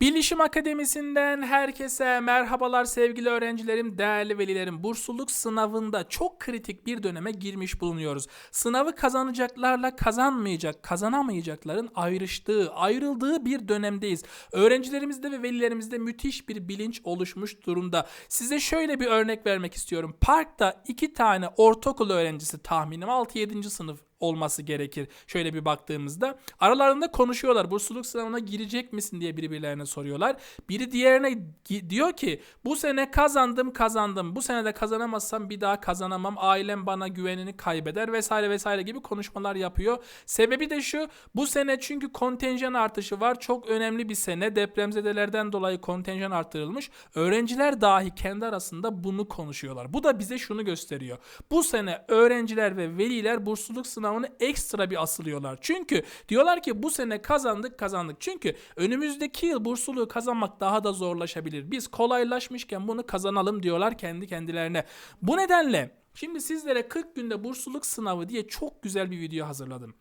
Bilişim Akademisi'nden herkese merhabalar sevgili öğrencilerim, değerli velilerim. Bursluluk sınavında çok kritik bir döneme girmiş bulunuyoruz. Sınavı kazanacaklarla kazanmayacak, kazanamayacakların ayrıştığı, ayrıldığı bir dönemdeyiz. Öğrencilerimizde ve velilerimizde müthiş bir bilinç oluşmuş durumda. Size şöyle bir örnek vermek istiyorum. Parkta iki tane ortaokul öğrencisi tahminim 6-7. sınıf olması gerekir. Şöyle bir baktığımızda aralarında konuşuyorlar. Bursluluk sınavına girecek misin diye birbirlerine soruyorlar. Biri diğerine diyor ki bu sene kazandım kazandım. Bu sene de kazanamazsam bir daha kazanamam. Ailem bana güvenini kaybeder vesaire vesaire gibi konuşmalar yapıyor. Sebebi de şu. Bu sene çünkü kontenjan artışı var. Çok önemli bir sene. Depremzedelerden dolayı kontenjan artırılmış. Öğrenciler dahi kendi arasında bunu konuşuyorlar. Bu da bize şunu gösteriyor. Bu sene öğrenciler ve veliler bursluluk sınavını ekstra bir asılıyorlar. Çünkü diyorlar ki bu sene kazandık kazandık. Çünkü önümüzdeki yıl bursluluğu kazanmak daha da zorlaşabilir. Biz kolaylaşmışken bunu kazanalım diyorlar kendi kendilerine. Bu nedenle şimdi sizlere 40 günde bursluluk sınavı diye çok güzel bir video hazırladım.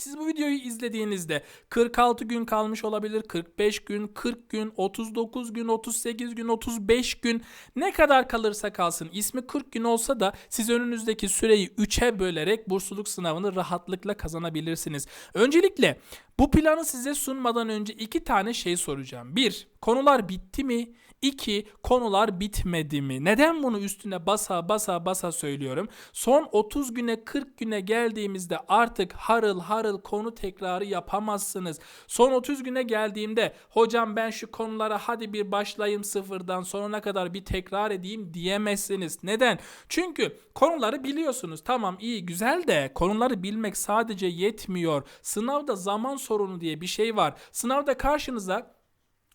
Siz bu videoyu izlediğinizde 46 gün kalmış olabilir, 45 gün, 40 gün, 39 gün, 38 gün, 35 gün ne kadar kalırsa kalsın ismi 40 gün olsa da siz önünüzdeki süreyi 3'e bölerek bursluluk sınavını rahatlıkla kazanabilirsiniz. Öncelikle bu planı size sunmadan önce iki tane şey soracağım. Bir, konular bitti mi? İki, konular bitmedi mi? Neden bunu üstüne basa basa basa söylüyorum? Son 30 güne 40 güne geldiğimizde artık harıl harıl konu tekrarı yapamazsınız. Son 30 güne geldiğimde hocam ben şu konulara hadi bir başlayayım sıfırdan sonuna kadar bir tekrar edeyim diyemezsiniz. Neden? Çünkü konuları biliyorsunuz. Tamam iyi güzel de konuları bilmek sadece yetmiyor. Sınavda zaman sorunu diye bir şey var. Sınavda karşınıza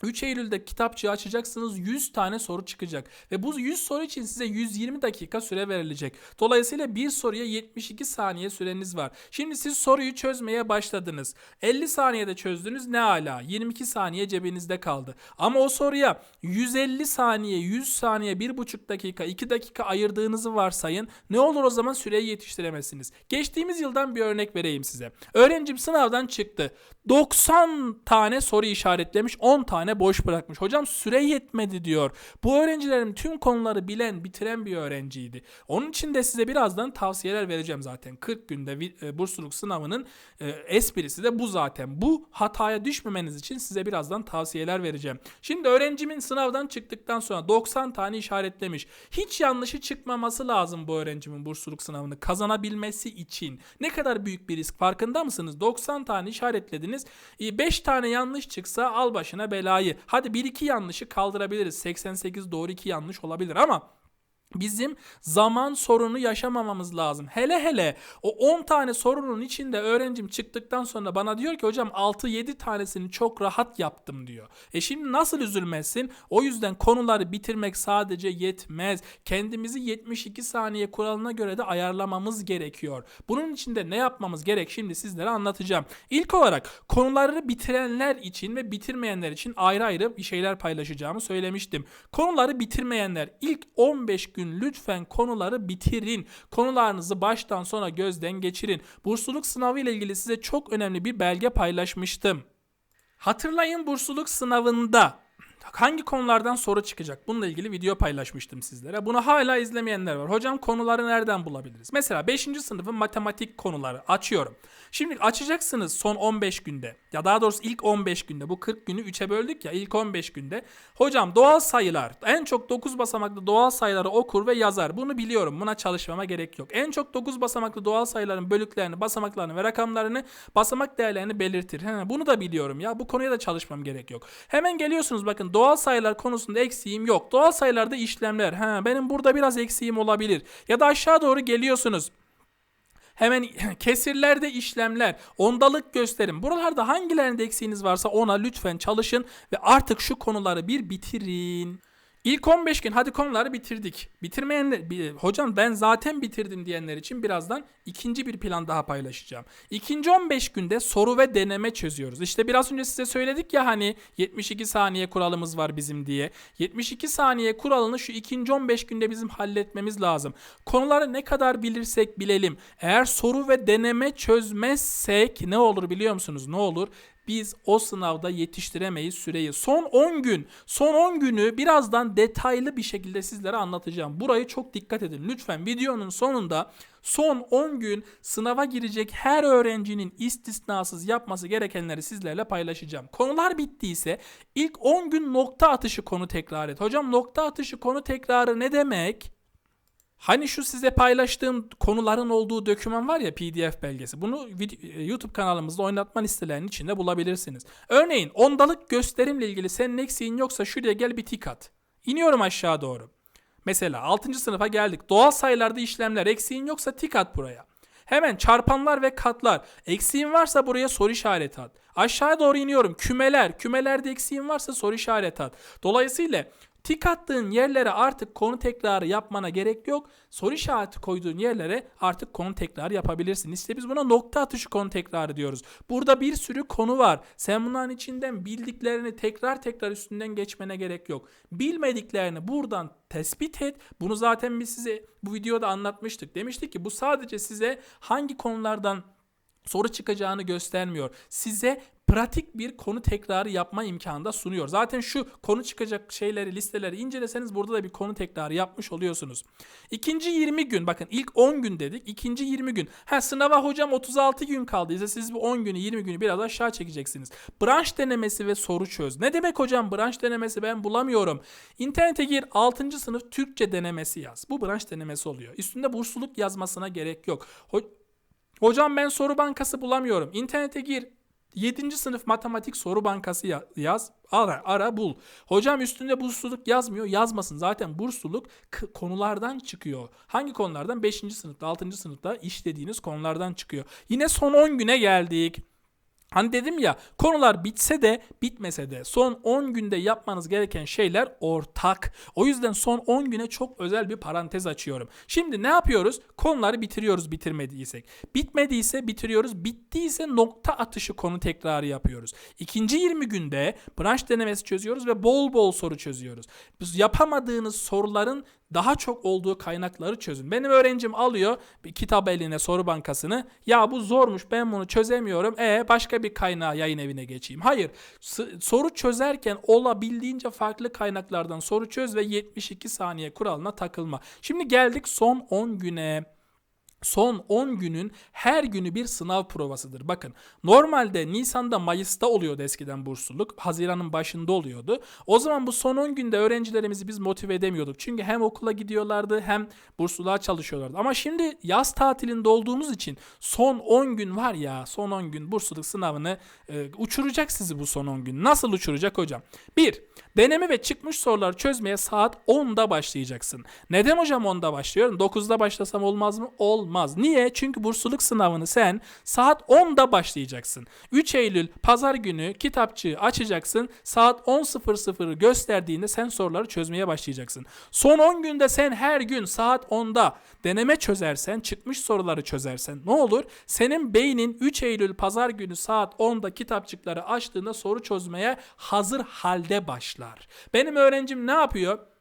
3 Eylül'de kitapçığı açacaksınız 100 tane soru çıkacak ve bu 100 soru için size 120 dakika süre verilecek. Dolayısıyla bir soruya 72 saniye süreniz var. Şimdi siz soruyu çözmeye başladınız. 50 saniyede çözdünüz ne ala 22 saniye cebinizde kaldı. Ama o soruya 150 saniye 100 saniye 1,5 dakika 2 dakika ayırdığınızı varsayın. Ne olur o zaman süreyi yetiştiremezsiniz. Geçtiğimiz yıldan bir örnek vereyim size. Öğrencim sınavdan çıktı. 90 tane soru işaretlemiş 10 tane boş bırakmış. Hocam süre yetmedi diyor. Bu öğrencilerim tüm konuları bilen, bitiren bir öğrenciydi. Onun için de size birazdan tavsiyeler vereceğim zaten. 40 günde e, bursluluk sınavının e, esprisi de bu zaten. Bu hataya düşmemeniz için size birazdan tavsiyeler vereceğim. Şimdi öğrencimin sınavdan çıktıktan sonra 90 tane işaretlemiş. Hiç yanlışı çıkmaması lazım bu öğrencimin bursluluk sınavını kazanabilmesi için. Ne kadar büyük bir risk farkında mısınız? 90 tane işaretlediniz. 5 tane yanlış çıksa al başına belayı. Hadi 1-2 yanlışı kaldırabiliriz. 88 doğru 2 yanlış olabilir ama Bizim zaman sorunu yaşamamamız lazım. Hele hele o 10 tane sorunun içinde öğrencim çıktıktan sonra bana diyor ki hocam 6-7 tanesini çok rahat yaptım diyor. E şimdi nasıl üzülmezsin? O yüzden konuları bitirmek sadece yetmez. Kendimizi 72 saniye kuralına göre de ayarlamamız gerekiyor. Bunun için de ne yapmamız gerek şimdi sizlere anlatacağım. İlk olarak konuları bitirenler için ve bitirmeyenler için ayrı ayrı bir şeyler paylaşacağımı söylemiştim. Konuları bitirmeyenler ilk 15 gün lütfen konuları bitirin. Konularınızı baştan sona gözden geçirin. Bursluluk sınavı ile ilgili size çok önemli bir belge paylaşmıştım. Hatırlayın bursluluk sınavında hangi konulardan soru çıkacak? Bununla ilgili video paylaşmıştım sizlere. Bunu hala izlemeyenler var. Hocam konuları nereden bulabiliriz? Mesela 5. sınıfın matematik konuları açıyorum. Şimdi açacaksınız son 15 günde. Ya daha doğrusu ilk 15 günde. Bu 40 günü 3'e böldük ya ilk 15 günde. Hocam doğal sayılar. En çok 9 basamaklı doğal sayıları okur ve yazar. Bunu biliyorum. Buna çalışmama gerek yok. En çok 9 basamaklı doğal sayıların bölüklerini, basamaklarını ve rakamlarını, basamak değerlerini belirtir. He, bunu da biliyorum ya. Bu konuya da çalışmam gerek yok. Hemen geliyorsunuz bakın doğal sayılar konusunda eksiğim yok. Doğal sayılarda işlemler. He, benim burada biraz eksiğim olabilir. Ya da aşağı doğru geliyorsunuz. Hemen kesirlerde işlemler, ondalık gösterim. Buralarda hangilerinde eksiğiniz varsa ona lütfen çalışın ve artık şu konuları bir bitirin. İlk 15 gün hadi konuları bitirdik. Bitirmeyenler, bi- hocam ben zaten bitirdim diyenler için birazdan ikinci bir plan daha paylaşacağım. İkinci 15 günde soru ve deneme çözüyoruz. İşte biraz önce size söyledik ya hani 72 saniye kuralımız var bizim diye. 72 saniye kuralını şu ikinci 15 günde bizim halletmemiz lazım. Konuları ne kadar bilirsek bilelim. Eğer soru ve deneme çözmezsek ne olur biliyor musunuz? Ne olur? Biz o sınavda yetiştiremeyiz süreyi. Son 10 gün, son 10 günü birazdan detaylı bir şekilde sizlere anlatacağım. Burayı çok dikkat edin. Lütfen videonun sonunda son 10 gün sınava girecek her öğrencinin istisnasız yapması gerekenleri sizlerle paylaşacağım. Konular bittiyse ilk 10 gün nokta atışı konu tekrar et. Hocam nokta atışı konu tekrarı ne demek? Hani şu size paylaştığım konuların olduğu doküman var ya PDF belgesi. Bunu vid- YouTube kanalımızda oynatma listelerinin içinde bulabilirsiniz. Örneğin ondalık gösterimle ilgili senin eksiğin yoksa şuraya gel bir tik at. İniyorum aşağı doğru. Mesela 6. sınıfa geldik. Doğal sayılarda işlemler eksiğin yoksa tik at buraya. Hemen çarpanlar ve katlar. Eksiğin varsa buraya soru işareti at. Aşağıya doğru iniyorum. Kümeler. Kümelerde eksiğin varsa soru işareti at. Dolayısıyla Tik attığın yerlere artık konu tekrarı yapmana gerek yok. Soru işareti koyduğun yerlere artık konu tekrarı yapabilirsin. İşte biz buna nokta atışı konu tekrarı diyoruz. Burada bir sürü konu var. Sen bunların içinden bildiklerini tekrar tekrar üstünden geçmene gerek yok. Bilmediklerini buradan tespit et. Bunu zaten biz size bu videoda anlatmıştık. Demiştik ki bu sadece size hangi konulardan soru çıkacağını göstermiyor. Size pratik bir konu tekrarı yapma imkanı da sunuyor. Zaten şu konu çıkacak şeyleri, listeleri inceleseniz burada da bir konu tekrarı yapmış oluyorsunuz. İkinci 20 gün bakın ilk 10 gün dedik. ikinci 20 gün. Ha sınava hocam 36 gün kaldıysa siz bu 10 günü 20 günü biraz aşağı çekeceksiniz. Branş denemesi ve soru çöz. Ne demek hocam branş denemesi ben bulamıyorum. İnternete gir 6. sınıf Türkçe denemesi yaz. Bu branş denemesi oluyor. Üstünde bursluluk yazmasına gerek yok. Ho- Hocam ben soru bankası bulamıyorum. İnternete gir. 7. sınıf matematik soru bankası ya- yaz. Ara ara bul. Hocam üstünde bursluluk yazmıyor. Yazmasın. Zaten bursluluk konulardan çıkıyor. Hangi konulardan? 5. sınıfta, 6. sınıfta işlediğiniz konulardan çıkıyor. Yine son 10 güne geldik. Hani dedim ya konular bitse de bitmese de son 10 günde yapmanız gereken şeyler ortak. O yüzden son 10 güne çok özel bir parantez açıyorum. Şimdi ne yapıyoruz? Konuları bitiriyoruz bitirmediysek. Bitmediyse bitiriyoruz. Bittiyse nokta atışı konu tekrarı yapıyoruz. İkinci 20 günde branş denemesi çözüyoruz ve bol bol soru çözüyoruz. Biz yapamadığınız soruların daha çok olduğu kaynakları çözün. Benim öğrencim alıyor bir kitap eline soru bankasını. Ya bu zormuş ben bunu çözemiyorum. E başka bir kaynağa yayın evine geçeyim. Hayır. Soru çözerken olabildiğince farklı kaynaklardan soru çöz ve 72 saniye kuralına takılma. Şimdi geldik son 10 güne. Son 10 günün her günü bir sınav provasıdır. Bakın normalde Nisan'da Mayıs'ta oluyordu eskiden bursluluk. Haziran'ın başında oluyordu. O zaman bu son 10 günde öğrencilerimizi biz motive edemiyorduk. Çünkü hem okula gidiyorlardı hem bursluluğa çalışıyorlardı. Ama şimdi yaz tatilinde olduğumuz için son 10 gün var ya son 10 gün bursluluk sınavını e, uçuracak sizi bu son 10 gün. Nasıl uçuracak hocam? 1. Deneme ve çıkmış soruları çözmeye saat 10'da başlayacaksın. Neden hocam 10'da başlıyorum? 9'da başlasam olmaz mı? Olmaz. Niye? Çünkü bursluluk sınavını sen saat 10'da başlayacaksın. 3 Eylül pazar günü kitapçığı açacaksın. Saat 10.00'ı gösterdiğinde sen soruları çözmeye başlayacaksın. Son 10 günde sen her gün saat 10'da deneme çözersen, çıkmış soruları çözersen ne olur? Senin beynin 3 Eylül pazar günü saat 10'da kitapçıkları açtığında soru çözmeye hazır halde başlar. Benim öğrencim ne yapıyor?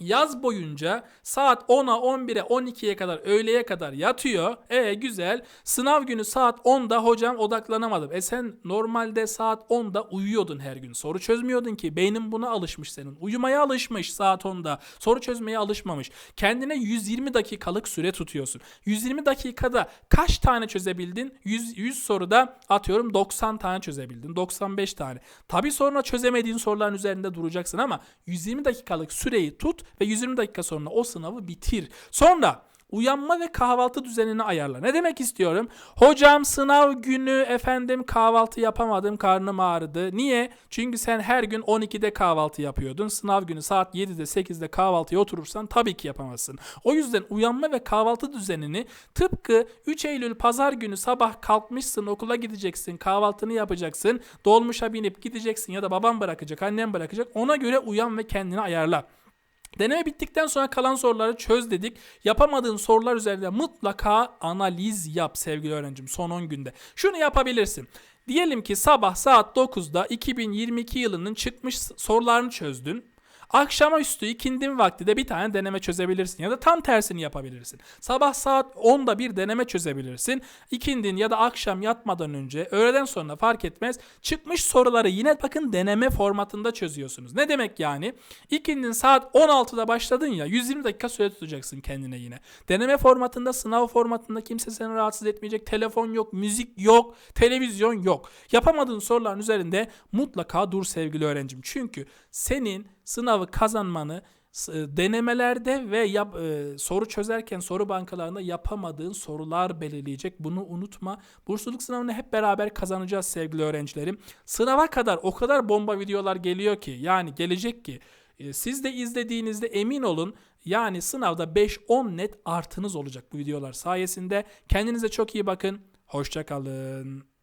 Yaz boyunca saat 10'a 11'e 12'ye kadar öğleye kadar yatıyor. E güzel. Sınav günü saat 10'da hocam odaklanamadım. E sen normalde saat 10'da uyuyordun her gün. Soru çözmüyordun ki. Beynin buna alışmış senin. Uyumaya alışmış saat 10'da. Soru çözmeye alışmamış. Kendine 120 dakikalık süre tutuyorsun. 120 dakikada kaç tane çözebildin? 100, 100 soruda atıyorum 90 tane çözebildin. 95 tane. Tabi sonra çözemediğin soruların üzerinde duracaksın ama 120 dakikalık süreyi tut ve 120 dakika sonra o sınavı bitir. Sonra uyanma ve kahvaltı düzenini ayarla. Ne demek istiyorum? Hocam sınav günü efendim kahvaltı yapamadım karnım ağrıdı. Niye? Çünkü sen her gün 12'de kahvaltı yapıyordun. Sınav günü saat 7'de 8'de kahvaltıya oturursan tabii ki yapamazsın. O yüzden uyanma ve kahvaltı düzenini tıpkı 3 Eylül pazar günü sabah kalkmışsın okula gideceksin kahvaltını yapacaksın. Dolmuşa binip gideceksin ya da babam bırakacak annem bırakacak ona göre uyan ve kendini ayarla. Deneme bittikten sonra kalan soruları çöz dedik. Yapamadığın sorular üzerinde mutlaka analiz yap sevgili öğrencim son 10 günde. Şunu yapabilirsin. Diyelim ki sabah saat 9'da 2022 yılının çıkmış sorularını çözdün. Akşamüstü ikindin vakti de bir tane deneme çözebilirsin ya da tam tersini yapabilirsin. Sabah saat 10'da bir deneme çözebilirsin. İkindin ya da akşam yatmadan önce öğleden sonra fark etmez. Çıkmış soruları yine bakın deneme formatında çözüyorsunuz. Ne demek yani? İkindin saat 16'da başladın ya 120 dakika süre tutacaksın kendine yine. Deneme formatında sınav formatında kimse seni rahatsız etmeyecek. Telefon yok, müzik yok, televizyon yok. Yapamadığın soruların üzerinde mutlaka dur sevgili öğrencim. Çünkü senin sınavı kazanmanı e, denemelerde ve yap, e, soru çözerken soru bankalarında yapamadığın sorular belirleyecek. Bunu unutma. Bursluluk sınavını hep beraber kazanacağız sevgili öğrencilerim. Sınava kadar o kadar bomba videolar geliyor ki yani gelecek ki e, siz de izlediğinizde emin olun yani sınavda 5-10 net artınız olacak bu videolar sayesinde. Kendinize çok iyi bakın. Hoşça kalın.